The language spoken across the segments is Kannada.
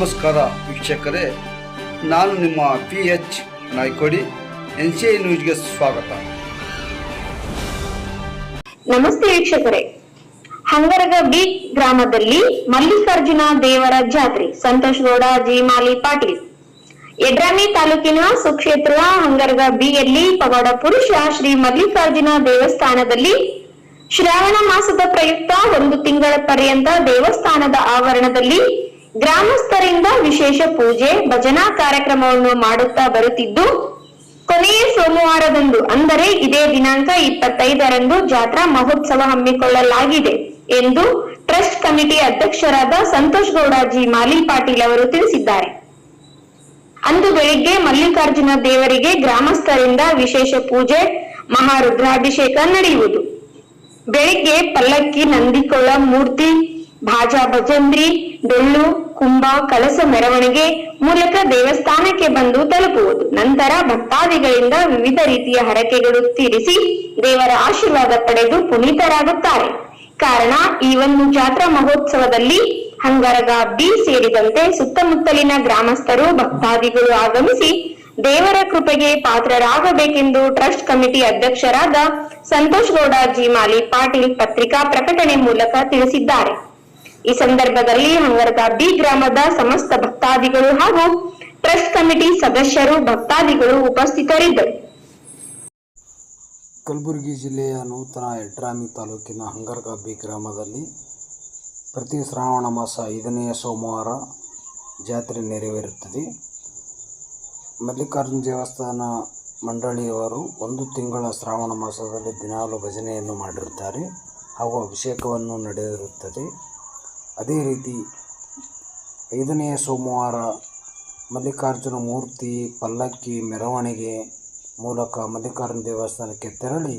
ನಮಸ್ಕಾರ ವೀಕ್ಷಕರೇ, ನಾನು ನಿಮ್ಮ P H Naikodi N C I ನ್ಯೂಸ್ಗೆ ಸ್ವಾಗತ. ನಮಸ್ತೆ ವೀಕ್ಷಕರೇ. ಹಂಗರಗ ಬಿ ಗ್ರಾಮದಲ್ಲಿ ಮಲ್ಲಿಕಾರ್ಜುನ ದೇವರ ಜಾತ್ರೆ ಸಂತೋಷ್ ಗೌಡ ಜೀಮಾಲಿ ಪಾಟೀಲ್. ಎಡ್ರಾಮಿ ತಾಲೂಕಿನ ಸುಕ್ಷೇತ್ರ ಹಂಗರಗ ಬಿಯಲ್ಲಿ ಪವಾಡ ಪುರುಷ ಶ್ರೀ ಮಲ್ಲಿಕಾರ್ಜುನ ದೇವಸ್ಥಾನದಲ್ಲಿ ಶ್ರಾವಣ ಮಾಸದ ಪ್ರಯುಕ್ತ ಒಂದು ತಿಂಗಳ ಪರ್ಯಂತ ದೇವಸ್ಥಾನದ ಆವರಣದಲ್ಲಿ ಗ್ರಾಮಸ್ಥರಿಂದ ವಿಶೇಷ ಪೂಜೆ, ಭಜನಾ ಕಾರ್ಯಕ್ರಮವನ್ನು ಮಾಡುತ್ತಾ ಬರುತ್ತಿದ್ದು, ಕೊನೆಯ ಸೋಮವಾರದಂದು, ಅಂದರೆ ಇದೇ ದಿನಾಂಕ ಇಪ್ಪತ್ತೈದರಂದು ಜಾತ್ರಾ ಮಹೋತ್ಸವ ಹಮ್ಮಿಕೊಳ್ಳಲಾಗಿದೆ ಎಂದು ಟ್ರಸ್ಟ್ ಕಮಿಟಿ ಅಧ್ಯಕ್ಷರಾದ ಸಂತೋಷ್ ಗೌಡ ಜಿ ಮಾಲಿ ಪಾಟೀಲ್ ಅವರು ತಿಳಿಸಿದ್ದಾರೆ. ಅಂದು ಬೆಳಿಗ್ಗೆ ಮಲ್ಲಿಕಾರ್ಜುನ ದೇವರಿಗೆ ಗ್ರಾಮಸ್ಥರಿಂದ ವಿಶೇಷ ಪೂಜೆ, ಮಹಾರುದ್ರಾಭಿಷೇಕ ನಡೆಯುವುದು. ಬೆಳಿಗ್ಗೆ ಪಲ್ಲಕ್ಕಿ, ನಂದಿಕೊಳ, ಮೂರ್ತಿ, ಭಾಜಾ, ಭಜಂದ್ರಿ ಡೊಳ್ಳು ಕುಂಭ, ಕಲಸ ಮೆರವಣಿಗೆ ಮೂಲಕ ದೇವಸ್ಥಾನಕ್ಕೆ ಬಂದು ತಲುಪುವುದು. ನಂತರ ಭಕ್ತಾದಿಗಳಿಂದ ವಿವಿಧ ರೀತಿಯ ಹರಕೆಗಳು ತೀರಿಸಿ ದೇವರ ಆಶೀರ್ವಾದ ಪಡೆದು ಪುನೀತರಾಗುತ್ತಾರೆ. ಕಾರಣ ಈ ಒಂದು ಜಾತ್ರಾ ಮಹೋತ್ಸವದಲ್ಲಿ ಹಂಗರಗ ಬಿ ಸೇರಿದಂತೆ ಸುತ್ತಮುತ್ತಲಿನ ಗ್ರಾಮಸ್ಥರು, ಭಕ್ತಾದಿಗಳು ಆಗಮಿಸಿ ದೇವರ ಕೃಪೆಗೆ ಪಾತ್ರರಾಗಬೇಕೆಂದು ಟ್ರಸ್ಟ್ ಕಮಿಟಿ ಅಧ್ಯಕ್ಷರಾದ ಸಂತೋಷ್ ಗೌಡ ಜಿ ಮಾಲಿ ಪಾಟೀಲ್ ಪತ್ರಿಕಾ ಪ್ರಕಟಣೆ ಮೂಲಕ ತಿಳಿಸಿದ್ದಾರೆ. ಈ ಸಂದರ್ಭದಲ್ಲಿ ಹಂಗರದ ಬಿ ಗ್ರಾಮದ ಸಮಸ್ತ ಭಕ್ತಾದಿಗಳು ಹಾಗೂ ಟ್ರಸ್ಟ್ ಕಮಿಟಿ ಸದಸ್ಯರು, ಭಕ್ತಾದಿಗಳು ಉಪಸ್ಥಿತರಿದ್ದರು. ಕಲಬುರಗಿ ಜಿಲ್ಲೆಯ ನೂತನ ಎಟ್ರಾಮಿ ತಾಲೂಕಿನ ಹಂಗರ್ಗಾಬಿ ಗ್ರಾಮದಲ್ಲಿ ಪ್ರತಿ ಶ್ರಾವಣ ಮಾಸ ಐದನೆಯ ಸೋಮವಾರ ಜಾತ್ರೆ ನೆರವೇರುತ್ತದೆ. ಮಲ್ಲಿಕಾರ್ಜುನ ದೇವಸ್ಥಾನ ಮಂಡಳಿಯವರು ಒಂದು ತಿಂಗಳ ಶ್ರಾವಣ ಮಾಸದಲ್ಲಿ ದಿನಾಲು ಭಜನೆಯನ್ನು ಮಾಡಿರುತ್ತಾರೆ ಹಾಗೂ ಅಭಿಷೇಕವನ್ನು ನಡೆದಿರುತ್ತದೆ. ಅದೇ ರೀತಿ ಐದನೆಯ ಸೋಮವಾರ ಮಲ್ಲಿಕಾರ್ಜುನ ಮೂರ್ತಿ ಪಲ್ಲಕ್ಕಿ ಮೆರವಣಿಗೆ ಮೂಲಕ ಮಲ್ಲಿಕಾರ್ಜುನ ದೇವಸ್ಥಾನಕ್ಕೆ ತೆರಳಿ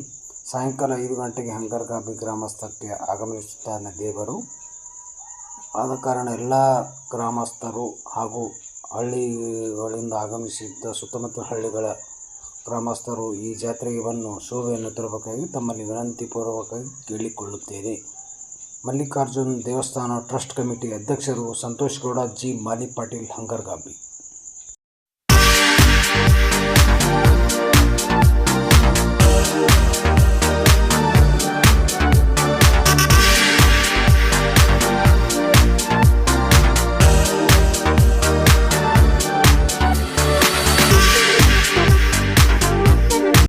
ಸಾಯಂಕಾಲ ಐದು ಗಂಟೆಗೆ ಹಂಗರ್ಗಾಬಿ ಗ್ರಾಮಸ್ಥಕ್ಕೆ ಆಗಮಿಸುತ್ತಾನೆ ದೇವರು. ಆದ ಕಾರಣ ಎಲ್ಲ ಗ್ರಾಮಸ್ಥರು ಹಾಗೂ ಹಳ್ಳಿಗಳಿಂದ ಆಗಮಿಸಿದ್ದ ಸುತ್ತಮುತ್ತ ಹಳ್ಳಿಗಳ ಗ್ರಾಮಸ್ಥರು ಈ ಜಾತ್ರೆಗೆ ಬಂದು ಶೋಭೆಯನ್ನು ತರಬೇಕಾಗಿ ತಮ್ಮಲ್ಲಿ ವಿನಂತಿಪೂರ್ವಕವಾಗಿ ಕೇಳಿಕೊಳ್ಳುತ್ತೇನೆ. ಮಲ್ಲಿಕಾರ್ಜುನ್ ದೇವಸ್ಥಾನ ಟ್ರಸ್ಟ್ ಕಮಿಟಿ ಅಧ್ಯಕ್ಷರು ಸಂತೋಷ್ ಗೌಡ ಜಿ. ಮಾಲಿ ಪಾಟೀಲ್ ಹಂಗರ್ಗಾಬಿ